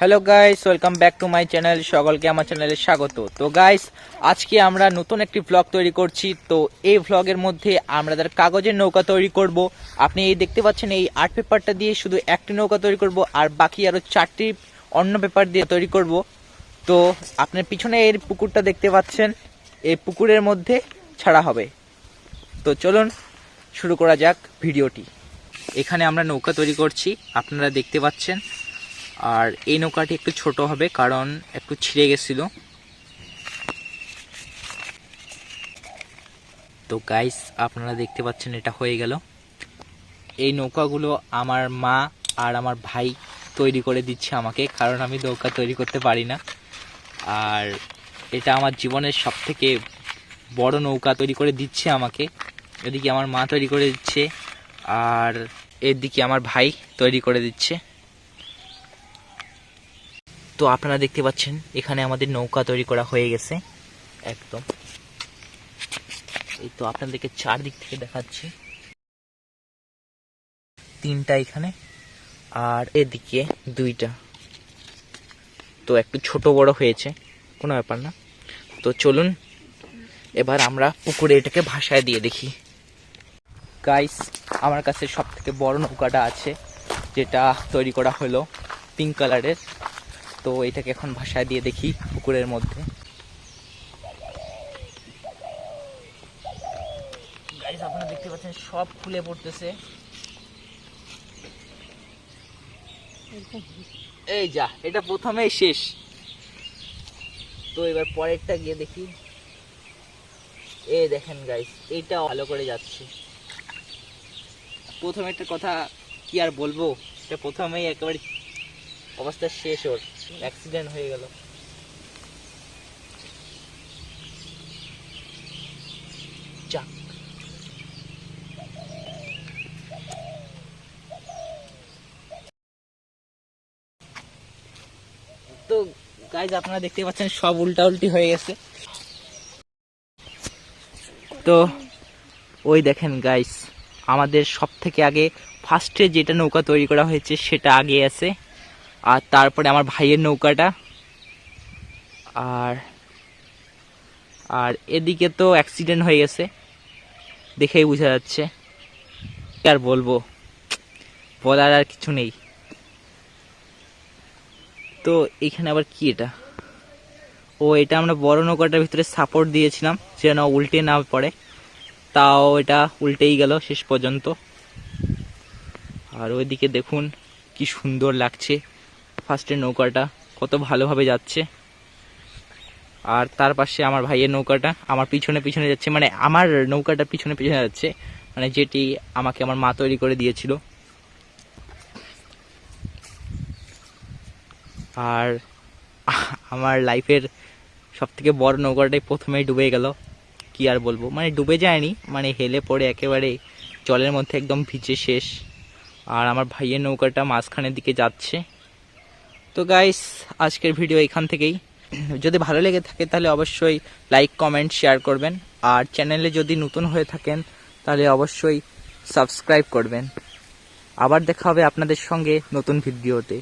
Hello guys welcome back to my channel সকলকে আমার চ্যানেলে স্বাগত। তো গাইস আজকে আমরা নতুন একটি ভ্লগ তৈরি করছি। তো, এই ভ্লগের মধ্যে আমরা তার কাগজের নৌকা তৈরি করব। আপনি এই দেখতে পাচ্ছেন এই আর্ট পেপারটা দিয়ে শুধু একটি নৌকা তৈরি করব আর বাকি আরও চারটি অন্য পেপার দিয়ে তৈরি করব। তো, আপনার পিছনে এর পুকুরটা দেখতে পাচ্ছেন। এই পুকুরের মধ্যে ছাড়া হবে। তো চলুন শুরু করা যাক ভিডিওটি। এখানে আমরা নৌকা তৈরি করছি, আপনারা দেখতে পাচ্ছেন। আর এই নৌকাটি একটু ছোট হবে, কারণ একটু ছিঁড়ে গেছিল। তো গাইস আপনারা দেখতে পাচ্ছেন এটা হয়ে গেল। এই নৌকাগুলো আমার মা আর আমার ভাই তৈরি করে দিচ্ছে আমাকে, কারণ আমি নৌকা তৈরি করতে পারি না। আর এটা আমার জীবনের সব থেকে বড় নৌকা তৈরি করে দিচ্ছে আমাকে। এদিকে আমার মা তৈরি করে দিচ্ছে, আর এদিকে আমার ভাই তৈরি করে দিচ্ছে। তো আপনারা দেখতে পাচ্ছেন, এখানে আমাদের নৌকা তৈরি করা হয়ে গেছে, একদম। এই তো আপনাদেরকে চারদিক থেকে দেখাচ্ছি। তিনটা এখানে, আর এদিকে দুইটা। তো একটু ছোট বড় হয়েছে, কোনো ব্যাপার না। তো চলুন, এবার আমরা পুকুরে এটাকে ভাসায় দিয়ে দেখি। গাইস আমার কাছে সব থেকে বড় নৌকাটা আছে, যেটা তৈরি করা হলো পিঙ্ক কালারের তো এটাকে এখন ভাষায় দিয়ে দেখি পুকুরের মধ্যে। গাইস আপনারা দেখতে পাচ্ছেন সব খুলে পড়তেছে। এই যা, এটা প্রথমেই শেষ। তো এবার পরেরটা গিয়ে দেখি। এই দেখেন গাইস এইটা ভালো করে যাচ্ছে। প্রথম একটা কথা কি আর বলব? এটা প্রথমেই একেবারে অবস্থা শেষ ওর। অ্যাক্সিডেন্ট হয়ে গেল। তো গাইজ আপনারা দেখতে পাচ্ছেন সব উল্টা উল্টি হয়ে গেছে। তো ওই দেখেন গাইস আমাদের সব থেকে আগে ফার্স্টে যেটা নৌকা তৈরি করা হয়েছে সেটা আগে আছে। আর তারপরে আমার ভাইয়ের নৌকাটা। আর আর এদিকে তো অ্যাক্সিডেন্ট হয়ে গেছে। দেখেই বোঝা যাচ্ছে। আর বলব? বলার আর কিছু নেই। তো এখানে আবার কি এটা? ও, এটা আমরা বড় নৌকাটার ভিতরে সাপোর্ট দিয়েছিলাম, যেন উল্টে না পড়ে। তাও এটা উল্টেই গেল শেষ পর্যন্ত। আর ওইদিকে দেখুন কি সুন্দর লাগছে ফার্স্টের নৌকাটা, কত ভালোভাবে যাচ্ছে। আর তার পাশে আমার ভাইয়ের নৌকাটা, আমার পিছনে পিছনে যাচ্ছে মানে আমার নৌকাটা পিছনে পিছনে যাচ্ছে মানে যেটি আমাকে আমার মা তৈরি করে দিয়েছিল। আর আমার লাইফের সবথেকে বড় নৌকাটাই প্রথমেই ডুবে গেল। কি আর বলব? মানে ডুবে যায়নি মানে হেলে পড়ে একেবারে জলের মধ্যে একদম ভিজে শেষ। আর আমার ভাইয়ের নৌকাটা মাঝখানের দিকে যাচ্ছে। তো গাইস আজকের ভিডিও এখান থেকেই। যদি ভালো লেগে থাকে তাহলে অবশ্যই লাইক কমেন্ট শেয়ার করবেন। আর চ্যানেলে যদি নতুন হয়ে থাকেন, তাহলে অবশ্যই সাবস্ক্রাইব করবেন। আবার দেখা হবে আপনাদের সঙ্গে নতুন ভিডিওতে